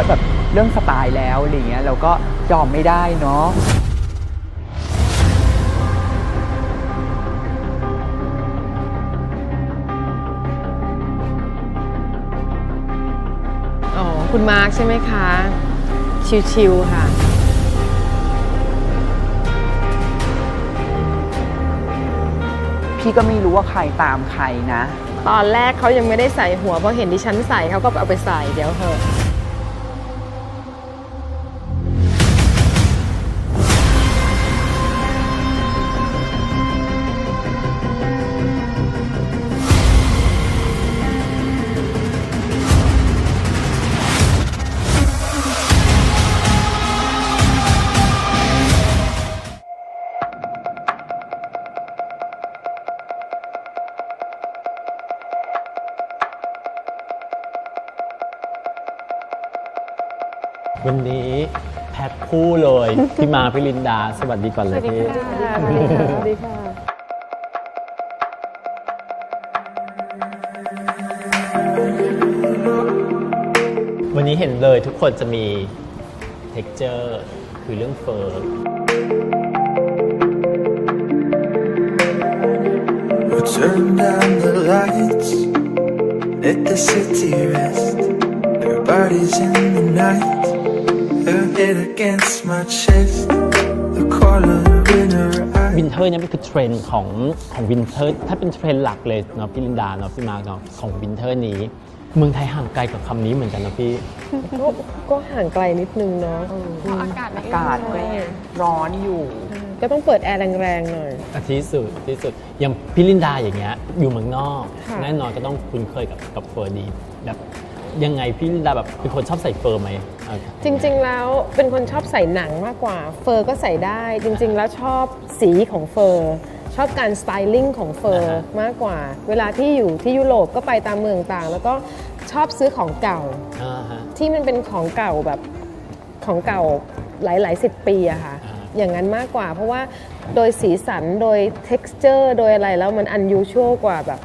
ะแบบเรื่องสไตล์แล้วอะไรเงี้ยเราก็ยอมไม่ได้เนาะอ๋อคุณมาร์คใช่ไหมคะ ชิวๆค่ะพี่ก็ไม่รู้ว่าใครตามใครนะ ตอนแรกเขายังไม่ได้ใส่หัวเพราะเห็นดิฉันใส่เขาก็เอาไปใส่เดี๋ยวเถอะ วันนี้แพ็คคู่เลย พี่มาพี่ลินดา สวัสดีก่อนเลยพี่สวัสดีค่ะสวัสดีค่ะวันนี้เห็นเลยทุกคนจะมี texture คือเรื่องเฟอร์ We'll turn down the lights, let the city rest. Everybody's in the night, her head against my chest, the color in her วิน eyes. เทอร์เนี่ยมันคือเทรนด์ของของวินเทอร์ถ้าเป็นเทรนด์หลักเลยเนาะพี่ลินดาเนาะพี่มาร์กเนาะของวินเทอร์นี้ เมืองไทยห่างไกลกับคำนี้เหมือนกันนะพี่ ก็ก็ห่างไกลนิดนึงเนาะอากาศไม่อากาศก็ร้อนอยู่ ก็ต้องเปิดแอร์แรงๆหน่อยอาที่สุดที่สุดอย่างพี่ลินดาอย่างเงี้ยอยู่เมืองนอกค่ะแน่นอนก็ต้องคุ้นเคยกับกับเฟอร์ดีแบบยังไงพี่ลินดาแบบเป็นคนชอบใส่เฟอร์ไหมอะ จริงๆแล้วเป็นคนชอบใส่หนังมากกว่า เฟอร์ก็ใส่ได้ จริงๆ แล้วชอบสีของเฟอร์ ชอบการสไตลิ่งของเฟอร์มากกว่า เวลาที่อยู่ที่ยุโรปก็ไปตามเมืองต่าง แล้วก็ชอบซื้อของเก่าอ่าฮะที่มันเป็นของเก่าแบบของเก่าหลายๆสิบปีอะค่ะอ่าอย่างนั้นมากกว่า เพราะว่าโดยสีสันโดย texture โดยอะไรแล้วมัน unusual กว่าแบบ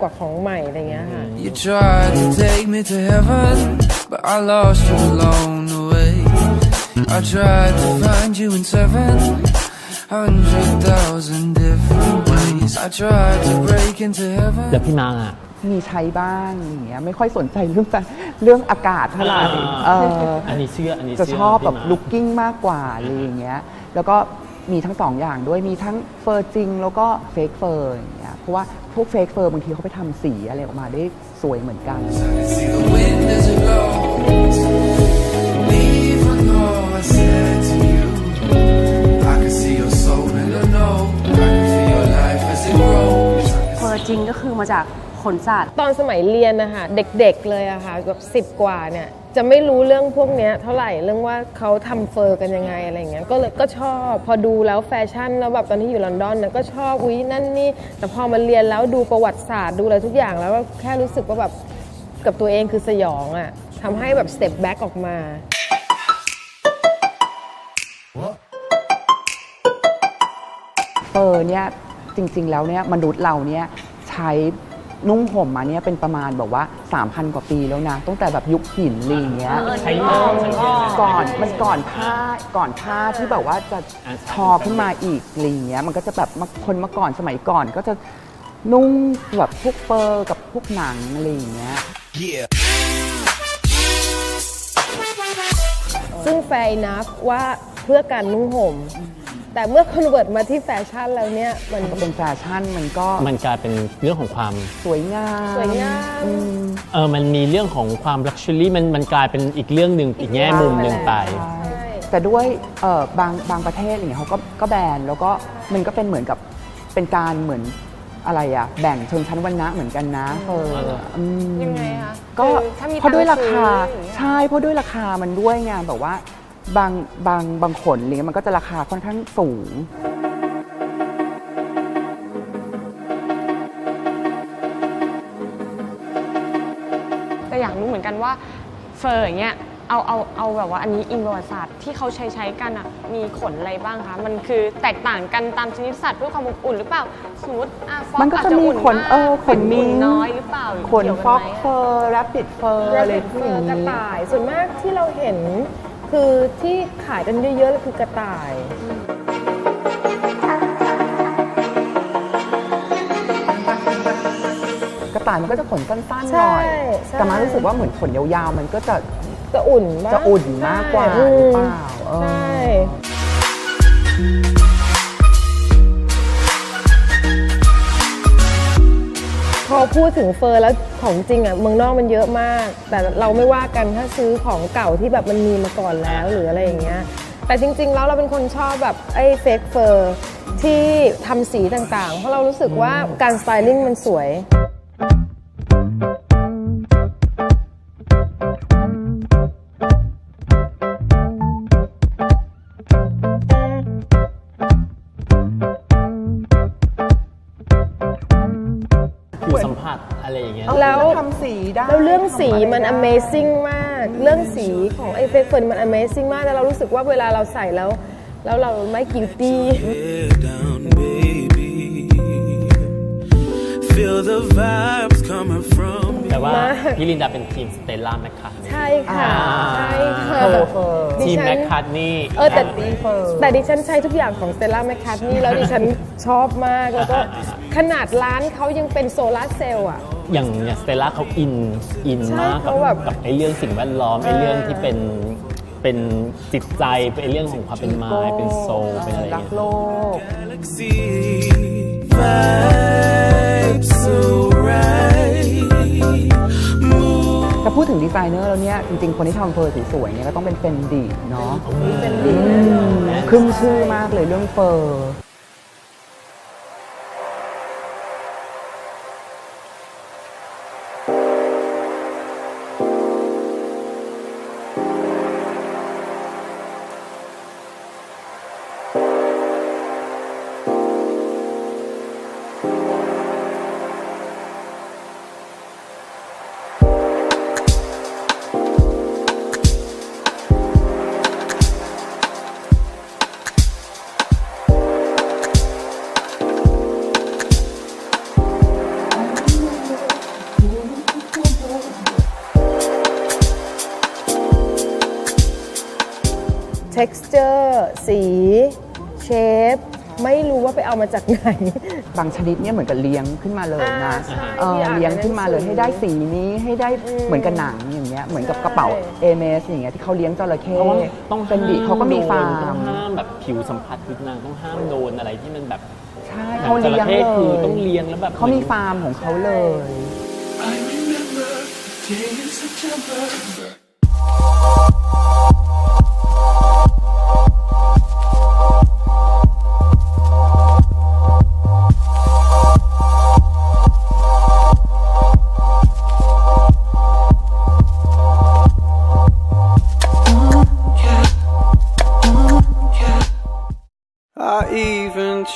กว่าของใหม่อะไรเงี้ยค่ะ You tried to take me to heaven, but I lost you along the way. I tried to find you in seven hundred thousand different ways. I tried to break into แล้ว heaven. พี่มาร์กอะมีใช้บ้างอย่างเงี้ยไม่ค่อยสนใจเรื่องแต่เรื่องอากาศเท่าไหร่เอออันนี้เชื่ออันนี้จะเชื่ชอบแบบพี่มาร์ค ลุคกิ้งมากกว่าอะไรอย่างเงี้ยแล้วก็มีทั้งสองอย่างด้วยมีทั้งเฟอร์จริง แล้วก็เฟกเฟอร์อย่างเงี้ยเพราะว่าพวกเฟกเฟอร์บางทีเขาไปทำสีอะไรออกมาได้สวยเหมือนกัน See the จริงก็คือมาจากขนสัตว์ตอนสมัยเรียนนะคะเด็กๆเลยอะค่ะแบบสิบกว่าเนี่ยจะไม่รู้เรื่องพวกเนี้ยเท่าไหร่เรื่องว่าเขาทำเฟอร์กันยังไงอะไรเงี้ยก็เลยก็ชอบพอดูแล้วแฟชั่นแล้วแบบตอนที่อยู่ลอนดอนเนี่ยก็ชอบอุ้ยนั่นนี่แต่พอมาเรียนแล้วดูประวัติศาสตร์ดูอะไรทุกอย่างแล้วก็แค่รู้สึกว่าแบบกับตัวเองคือสยองอะทำให้แบบสเต็ปแบ็กออกมา อร์เนี่ยจริง ๆ แล้วเนี่ยมนุษย์เราเนี่ยใช้นุ่งห่มมาเนี่ยเป็นประมาณแบบว่า 3,000 กว่าปีแล้วนะตั้งแต่แบบยุคหินอะไรอย่างเงี้ย ใช้หม้อใช้เนี่ยก่อนมันก่อนผ้าก่อนผ้าที่แบบว่าจะอ่าใช่ทอขึ้นมาอีกอะไรอย่างเงี้ยมันก็จะแบบมาคนเมื่อก่อนสมัยก่อนก็จะนุ่งแบบพวกเฟอร์กับพวกหนังอะไรอย่างเงี้ย ซึ่งแฟร์นับว่าเพื่อการนุ่งห่ม แต่เมื่อคอนเวิร์ตมาที่แฟชั่นแล้วเนี่ยมันมันก็เป็นแฟชั่นมันก็มันกลายเป็นเรื่องของความสวยงามสวยงามอืมเออมันมีเรื่องของความลักชัวรี่มันมันกลายเป็นอีกเรื่องหนึ่งอีกแง่มุมหนึ่งไปใช่แต่ด้วยเอ่อบางบางประเทศอย่างเงี้ยเขาก็ก็แบนแล้วก็มันก็เป็นเหมือนกับเป็นการเหมือนอะไรอะแบ่งชนชั้นวรรณะเหมือนกันนะเอออืมยังไงคะก็คือถ้ามีเพราะด้วยตัรางค์คาซื้ออย่างเงี้ยใช่เพราะด้วยราคามันด้วยไงแบบว่า บางบางบางขนอะไรเงี้ยมันก็จะราคาค่อนข้างสูง แต่อยากรู้เหมือนกันว่าเฟอร์อย่างเงี้ยเอาเอาเอาแบบว่าอันนี้อิงประวัติศาสตร์ที่เขาใช้ใช้กันอะมีขนอะไรบ้างคะมันคือแตกต่างกันตามชนิดสัตว์เพื่อความอบอุ่นหรือเปล่าสมมติอะฟอกมันก็อาจะมีอุ่ขนเออขนเป็มิงน้อยหรือเปล่าขนเกี่ยวฟกัอกไหม เฟอร์แรปปิดเฟอร์อะไรพวกอย่างกระนี้ต่าย ส่วนมากที่เราเห็น คือที่ขายกันเยอะๆเลยคือกระต่าย กระต่ายมันก็จะขนสั้นๆหใช่น่อยใช่ แต่มารู้สึกว่าเหมือนขนยาวๆ มันก็จะจะอุ่นบ้างจะอุ่นมากกว่าใช่หรือเปล่าเออ ใช่ พอพูดถึงเฟอร์แล้วของจริงอะเมืองนอกมันเยอะมาก แต่เราไม่ว่ากันถ้าซื้อของเก่าที่แบบมันมีมาก่อนแล้วหรืออะไรอย่างเงี้ยแต่จริง ๆ แล้วเราเป็นคนชอบแบบไอ้เฟกเฟอร์ที่ทำสีต่างๆ เพราะเรารู้สึกว่าการสไตลิ่งมันสวย สีมันทำอะไรได้ amazing มาก เรื่องสีของไอ้เฟกเฟิร์นมัน amazing มากแล้วเรารู้สึกว่าเวลาเราใส่แล้ว แล้วเราไม่ guilty Head down, baby. Feel the vibes coming from me. แต่ว่ามาพี่ลินดาเป็นทีมสเตลล่าแมคคาร์ใช่ค่ะ ใช่ค่ะโฟร์เฟอร์ดิทีมฉันแมคคาร์นี่เออแต่ตีเฟอร์แต่ดิฉันใช้ทุกอย่างของ Stella McCartney แล้วดิฉันชอบมากแล้วก็ขนาดร้านเขายังเป็นโซลาร์เซลล์อะ อย่างเนี่ยสเตลล่าเขาอินอินใช่มากกับเขาแบบ กับไอ้เรื่องสิ่งแวดล้อมไอ้เรื่องที่เป็นเป็นจิตใจเป็นไอ้เรื่องของความเป็นไม้เป็นโซลเป็นอะไรอย่างรักเงี้ย โลก Galaxy vibes so right. Move ถ้าพูดถึงดีไซเนอร์แล้วเนี่ย จริง ๆ คนที่ทำเฟอร์สวยๆเนี่ยก็ต้องเป็นเฟนดีเนาะเป็นดีขึ้นชื่อมากเลยเรื่องเฟอร์ เอามาจากไหน บางชนิดเนี่ยเหมือนกับเลี้ยงขึ้นมาเลยนะอ่าใช่เออที่อ่านเลี้ยงขึ้นมาเลยในหนังสือให้ได้สีนี้ให้ได้อืมเหมือนกับหนังอย่างเงี้ยเหมือนกับใช่กระเป๋าเอเมสอย่างเงี้ยที่เขาเลี้ยงจระเข้เพราะว่าต้องเฟนดีเขาก็มีฟาต้ร์องมห้ามแบบผิวสัมผัสคือนางต้องห้ามโดนอะไรที่มันแบบใช่แบบเขาเลี้ยงจระเข้เลคือยต้องเลี้ยงแล้วแบบเขามีฟาร์มของเขาเลย I remember the day in September.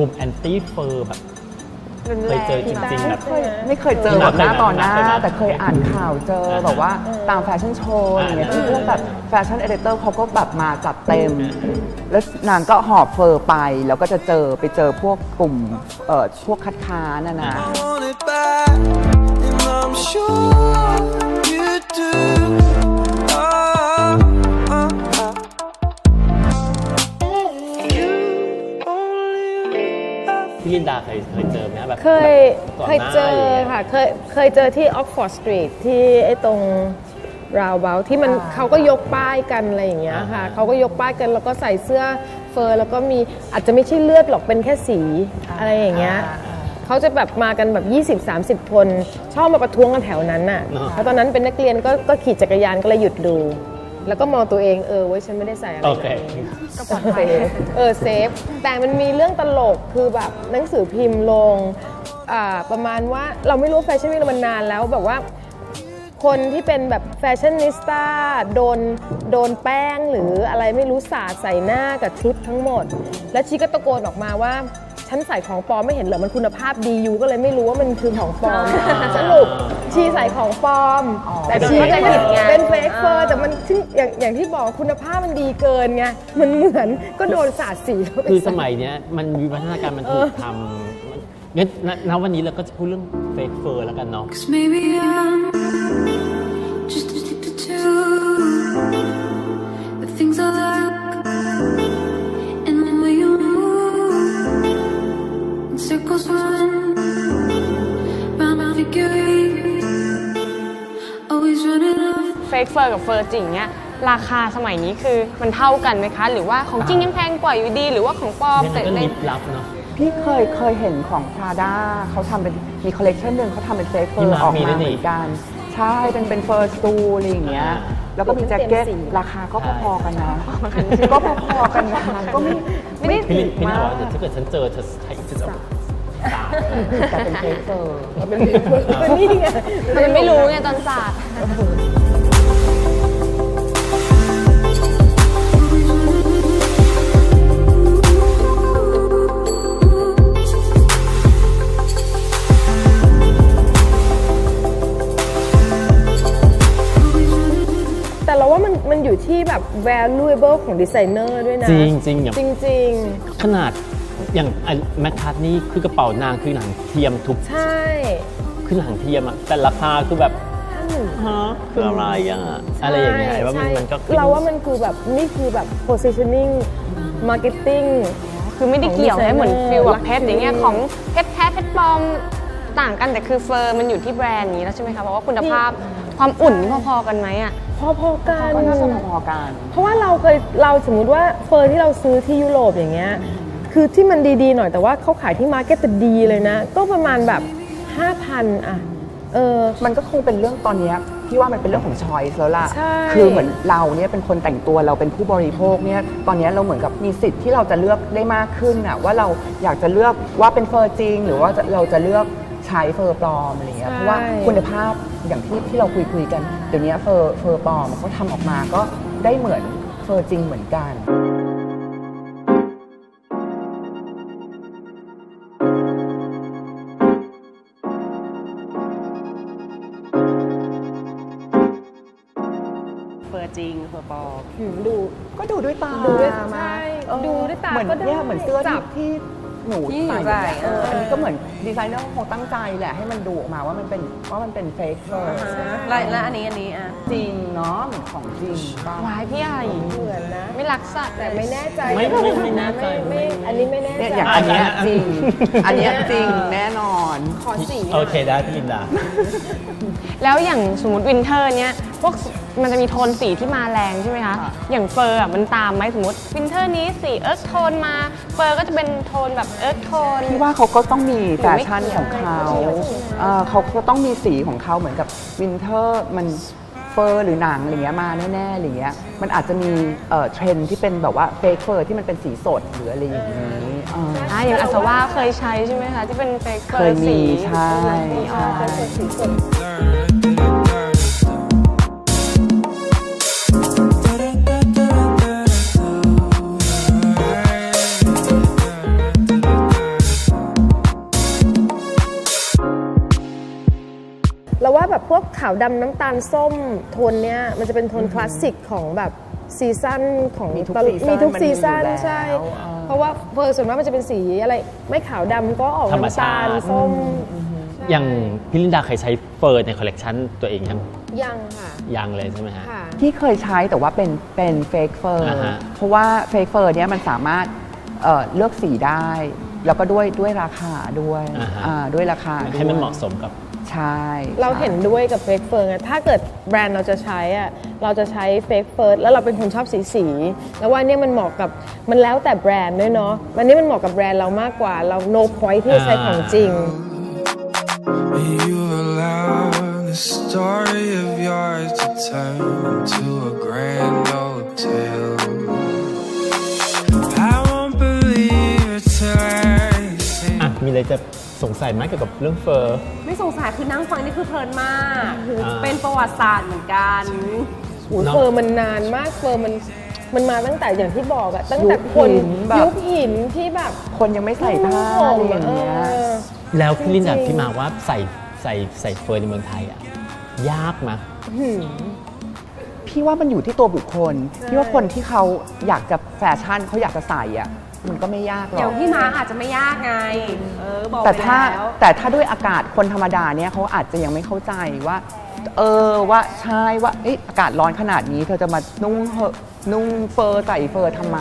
กลุ่มแอนตี้เฟอร์แบบเคยเจอจริงๆแบบ ไม่เคยเจอแบบหน้าต่อหน้าเคยไหมแต่เคยอ่านข่าวเจอแบบว่าตามแฟชั่นโชว์อะไรเงี้ยอ่าที่พวกแบบแฟชั่นเอเดเตอร์เขาก็แบบมาจัดเต็ม แล้วนางก็หอบเฟอร์ไป แล้วก็จะเจอไปเจอพวกกลุ่มเอ่อพวกคัดค้านนะนะ I want it back, and I'm sure เจอไหมแบบเคยก่อนเคยหน้าเจออะไรอย่างงี้ยค่ะเคยเคยเจอที่ออกฟอร์ดสตรีทที่ไอ้ตรงราวเบลที่มันอ่า เขาก็ยกป้ายกันอะไรอย่างเงี้ยค่ะอ่า เขาก็ยกป้ายกันแล้วก็ใส่เสื้อเฟอร์แล้วก็มีอาจจะไม่ใช่เลือดหรอกเป็นแค่สีอะไรอย่างเงี้ย เขาจะแบบมากันแบบ 20-30 คน ชอบมาประท้วงกันแถวนั้นน่ะเนอะแล้วตอนนั้นเป็นนักเรียนก็ก็ขี่จักรยานก็เลยหยุดดู แล้วก็มองตัวเองเออเว้ยฉันไม่ได้ใส่อะไรโอเคแบบนี้ก็ปลอดภัยเออเซฟ แต่มันมีเรื่องตลกคือแบบหนังสือพิมพ์ลงอ่าประมาณว่าเราไม่รู้แฟชั่นวีคมันนานแล้วแบบว่า คนที่เป็นแบบแฟชั่นนิสต้าโดนโดนแป้งหรืออะไรไม่รู้สาดใส่หน้ากับชุดทั้งหมด แล้วชีก็ตะโกนออกมาว่า ฉันใส่ของปลอมไม่เห็นเหรอมันคุณภาพดีอยู่ก็เลยไม่รู้ว่ามันคือของปลอมสรุปชีใส่ของปลอม แต่ชีก็ผิดไงเป็นเฟกเฟอร์แต่มันซึ่งอย่างอย่างที่บอกคุณภาพมันดีเกินไงมันเหมือนก็โดนสาดสีเข้าไปคือสใส่มัยเนี้ยมันวิวัฒนาการมันถูกทำงั้นณณวันนี้เราก็จะพูดเรื่องเฟกเฟอร์แล้วกันเนาะ Cause maybe I'm just addicted to the things I like. In circles run round my figure eight. Always running off. เฟกเฟอร์กับเฟอร์จริงเนี่ยราคาสมัยนี้คือมันเท่ากันไหมคะ หรือว่าของจริงยังแพงกว่าอยู่ดี หรือว่าของปลอมยังไงแต่ก็ในลิบลับเนาะ พี่เคยเคยเห็นของ Prada เขาทำเป็นมีคอลเลกชันหนึ่งเขาทำเป็นเฟกเฟอนี่ร์มาออกมีด้มาวยนี่เหมือนกันใช่เป็นเป็นเฟอร์สตูอะไรอย่างเงี้ย อ่าแล้วก็มีแจ็คเก็ตราคาก็พอๆกันนะก็พอๆกันนะก็ไม่ ไม่ได้พี่ถูลิกพี่มาน่ากบอกว่าถ้าเกิดฉันเจอเธอใช้จะจะ สาดแต่เป็นเฟกเฟอร์นี่ไงมันไม่รู้ไงตอนศาสตร์แต่เราว่ามันมันอยู่ที่แบบ valuable ของดีไซเนอร์ด้วยนะ จริงจริงอย่างจริงขนาด อย่างแมคคาร์ทนี่คือกระเป๋านางคือหนังเทียมทุกๆใช่คือหนังเทียมอะแต่ราคาคือแบบฮะคืออะไรอะอะไรอย่างเงี้ยไอ้ว่ามันใช่มันก็ขึ้นเราว่ามันคือแบบนี่คือแบบ positioning marketing คือไม่ได้เกี่ยวให้เหมือนฟิลแบบลักเพชรอย่างเงี้ยของเพชรแท้เพชรปลอมต่างกันแต่คือเฟอร์มันอยู่ที่แบรนด์นี้แล้วใช่ไหมคะเพราะว่าคุณภาพความอุ่นพอๆกันไหมอะพอๆกันก็น่าจะพอๆกัน เพราะว่าเราเคยเราสมมุติว่าเฟอร์ที่เราซื้อที่ยุโรปอย่างเงี้ย คือที่มันดีๆหน่อยแต่ว่าเขาขายที่มาร์เก็ตแต่ดีเลยนะ ก็ประมาณแบบ 5,000 อะ เออ มันก็คงเป็นเรื่องตอนเนี้ยพี่ว่ามันเป็นเรื่องของช้อยส์แล้วล่ะ ใช่ คือเหมือนเราเนี่ยเป็นคนแต่งตัวเราเป็นผู้บริโภคเนี่ย ตอนเนี้ยเราเหมือนกับมีสิทธิ์ที่เราจะเลือกได้มากขึ้นอะว่าเราอยากจะเลือกว่าเป็นเฟอร์จริง หรือว่าจะเราจะเลือกใช้เฟอร์ปลอมอะไรเงี้ยเพราะว่าคุณภาพอย่างที่ที่เราคุยคุยๆกัน เดี๋ยวนี้เฟอร์เฟอร์ปลอมเขาทำออกมาก็ได้เหมือนเฟอร์จริงเหมือนกัน จริงเฟอร์ปลอมหืมดูก็ดูด้วยตาดูด้วยมาใช่ เออดูด้วยตาเหมือนก็ได้เนี่ยเหมือนเสื้อจัที่บ ที่หนูที่หนูใส่ใส่เอออันนี้ก็เหมือนดีไซเนอร์คงตั้งใจแหละให้มันดูออกมาว่ามันเป็นว่ามันเป็นเฟกเฟอร์และและอันนี้อันนี้อะ จริงเนาะเหมือนของจริงป่ะ วายพี่ไอเหมือนนะ ไม่รักสัตว์แต่ไม่แน่ใจไม่ไม่ไม่แน่ใจ ไม่ไม่อันนี้ไม่แน่เนี่ยใจอย่างอันเนี้ยจริง อันเนี้ยจริงแน่นอน ขอสีโอเคได้พี่ลินดา แล้วอย่างสมมติวินเทอร์เนี้ยพวกมันจะมีโทนสีที่มาแรงใช่ไหมคะค่ะอย่างเฟอร์อะมันตามไหมสมมติวินเทอร์นี้สีเอิร์ธโทนมา เฟอร์ก็จะเป็นโทนแบบเอิร์ธโทน พี่ว่าเขาก็ต้องมีแฟชั่นไม่เกี่ยวของเขาไม่เกี่ยวเอ่อเขาก็ต้องมีสีของเขาเหมือนกับวินเทอร์มันเฟอร์หรือหนังอะไรเงี้ยมาแน่ๆอะไรเงี้ยมันอาจจะมีเอ่อเทรนด์ที่เป็นแบบว่าเฟกเฟอร์ที่มันเป็นสีสดหรืออะไรอย่างนี้เอออะอย่างอัศวาเคยใช้ใช่ไหมคะ ที่เป็นเฟกเฟอเคยร์มีสีใช่นีออน ใช่ ขาวดำน้ำตาลส้มโทนเนี้ยมันจะเป็นโทนคลาสสิกของแบบซีซั่นของมีทุกตลซีซั่นมีทุกมันมีซีซั่นอยู่แล้วใช่อ่าเพราะว่าเพอร์ส่วนมากมันจะเป็นสีอะไร ไม่ขาวดำก็ออกธรรมน้ำชาตาติลส้มอย่างพี่ลินดาเคยใช้เฟอร์ในคอลเลกชันตัวเองยัง ยังค่ะ ยังเลยใช่ไหมฮะค่ะที่เคยใช้แต่ว่าเป็นเป็นเฟกเฟอร์อ่าฮะเพราะว่าเฟกเฟอร์เนี้ยมันสามารถเอ่อเลือกสีได้ แล้วก็ด้วยด้วยราคาด้วยอ่าฮะอ่าด้วยราคาด้วยให้มันเหมาะสมกับ ใช่เราใช่เห็นด้วยกับเฟกเฟิร์ไงถ้าเกิดแบรนด์เราจะใช้อะเราจะใช้เฟกเฟิร์แล้วเราเป็นคนชอบสีสีๆแล้วว่าเนี่ยมันเหมาะกับมันแล้วแต่แบรนด์ด้วยเนาะวันนี้มันเหมาะกับแบรนด์เรามากกว่าเรา no point ที่จะใช้ของจริง You allow a story of yours to turn to a grand old tale. I won't believe it till I see. อะมีอะไรจะ สงสัยไหมเกี่ยวกับเรื่องเฟอร์ ไม่สงสัยคือนั่งฟังนี่คือเพลินมากอ่า เป็นประวัติศาสตร์เหมือนกัน โอ้ยเนอะ เฟอร์มันนานมากเฟอร์มันมันมาตั้งแต่อย่างที่บอกอะตั้งแต่ยุคคนหินแบบ ยุคหินที่แบบคนยังไม่ใส่ผ้าอะไรอย่างเงี้ย ออ แล้วพี่ลินกับจริงๆ พี่มาว่าใส่ใส่ใส่เฟอร์ในเมืองไทยอะยากไหมพี่ว่ามันอยู่ที่ตัวบุคคล พี่ว่าคนที่เขาอยากจะแฟชั่นเขาอยากจะใส่อะ มันก็ไม่ยากหรอย่าอกงพี่มาร์คอาจจะไม่ยากไง เออ บอกแต่ไปถ้าแล้ว แต่ถ้าด้วยอากาศคนธรรมดาเนี่ยเขาอาจจะยังไม่เข้าใจว่า เออว่าใช่ว่าเอ๊ะอากาศร้อนขนาดนี้ เธอจะมานุ่งเหอะนุ่งเฟอร์ใส่เฟอร์ทำไม